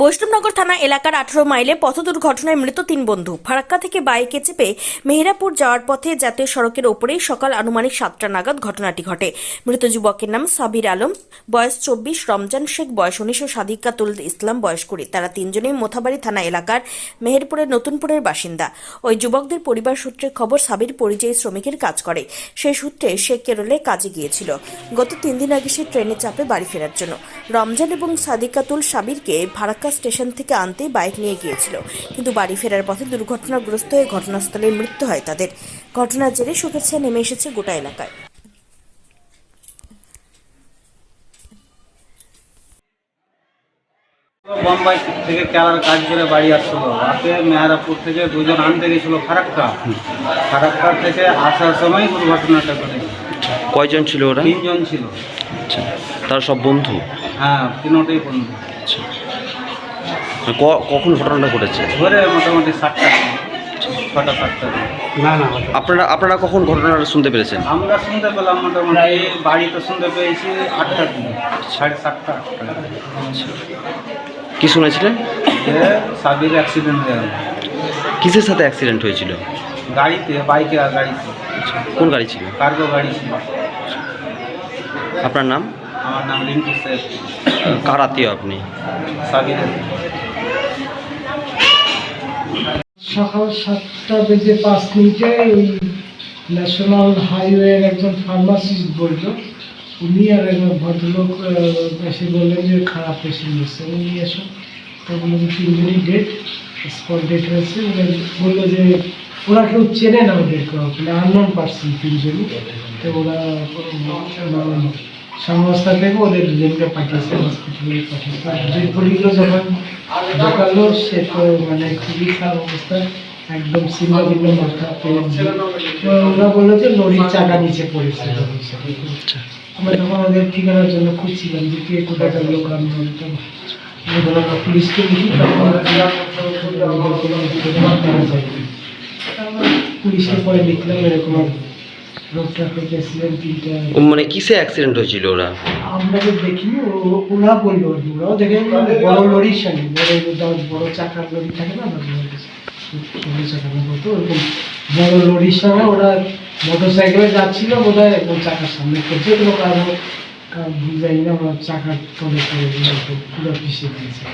বৈষ্ণবনগর থানা এলাকার আঠারো মাইলে পথ দুর্ঘটনায় মৃত তিন বন্ধু। ফারাক্কা থেকে বাইকে চেপে মেহেরাপুর যাওয়ার পথে জাতীয় সড়কের ওপরেই সকাল আনুমানিক সাতটা নাগাদ ঘটনাটি ঘটে। মৃত যুবকের নাম সাবির আলম, বয়স চব্বিশ, রমজান শেখ, বয়স উনিশ ও সাদিকাতুল ইসলাম বয়স কুড়ি। তারা তিনজনেই মোথাবাড়ি থানা এলাকার মেহেরপুরের নতুনপুরের বাসিন্দা। ওই যুবকদের পরিবার সূত্রে খবর, সাবির পরিযায়ী শ্রমিকের কাজ করে। সেই সূত্রে সে কেরলে কাজে গিয়েছিল। গত তিন দিন আগে সে ট্রেনে চাপে বাড়ি ফেরার জন্য। রমজান এবং সাদিকাতুল সাবিরকে ফারাক্কা স্টেশন থেকে আনতে বাইক নিয়ে গিয়েছিল। কিন্তু বাড়ি ফেরার পথে দুর্ঘটনাগ্রস্ত হয়ে ঘটনাস্থলে মৃত্যু হয় তাদের। ঘটনার জেরে শুভেচ্ছা নেমে এসেছে গোটা এলাকায়। বোম্বাই থেকে কেরার কাজ করে বাড়ি আসছিল। রাতে মেহারাপুর থেকে দুজন আনতে গেছিল ফারাক্কা ফারাক্কা থেকে আসার সময় দুর্ঘটনাটা কয়জন ছিল ওরা? তিনজন ছিল। আচ্ছা তারা সব বন্ধু? হ্যাঁ তিনটেই বন্ধু আচ্ছা। ক- কখন ঘটনাটা ঘটেছে? ধরে মোটামুটি সাতটা। ছটা সাতটা। না না আপনারা আপনারা কখন ঘটনাটা শুনতে পেরেছেন? আমরা শুনতে পেলাম মোটামুটি বাড়িতে শুনতে পেয়েছি আটটার দিকে সাড়ে সাতটা। আটটা কি শুনেছিলেন? সাবির অ্যাক্সিডেন্ট হয়ে গেল। কিসের সাথে অ্যাক্সিডেন্ট হয়েছিল? গাড়িতে বাইকে আর গাড়িতে। আচ্ছা কোন গাড়ি ছিল? কার্গো গাড়ি ছিল। আপনার নাম? আমার নাম রিঙ্কু শেখ কার আত্মীয় আপনি সকাল সাতটা বেজে পাঁচ মিনিটে ওই ন্যাশনাল হাইওয়ের একজন ফার্মাসিস্ট বলল। উনি আর একজন ভদ্রলোক এসে বললেন যে খারাপ পেশেন্ট এসছে উনি এসো। তো বলল যে তিনজনই ডেট স্পট ডেট হয়েছে। বলল যে ওরা কেউ চেনে না ওদের মানে আননোন পার্সন তিনজনই। তো ওরা সংস্থা থেকে ওদের দুজনকে পাঠিয়েছে হসপিটালে পাঠিয়েছে। দুই পরিগুলো যখন ঢোকালো সে তো মানে খুবই খারাপ অবস্থা একদম ছিন্ন ভিন্ন মাথা তো ওরা বলল যে লরির চাকা নিচে পড়েছে। আমরা তখন ওদের ঠিকানার জন্য খুঁজছিলাম যে কে কোথাকার লোক আমি বলতাম পুলিশকে লিখি তখন। পুলিশকে পরে লিখলাম এরকম রোডটা থেকে অ্যাক্সিডেন্ট মানে কিসে অ্যাক্সিডেন্ট হয়েছিল ওরা? আমরা তো দেখিনি ওরা বলল আর কি, ওরাও দেখে বড় লরির সঙ্গে বড় বড় চাকার লরি থাকে না চাকার মতো ওরকম বড় লরির সঙ্গে ওরা মোটর সাইকেলে যাচ্ছিল বোধ হয় একদম চাকার সামনে করছে তো কারও কারও না ওরা চাকার তলে পুরো পিছিয়ে দিয়েছে।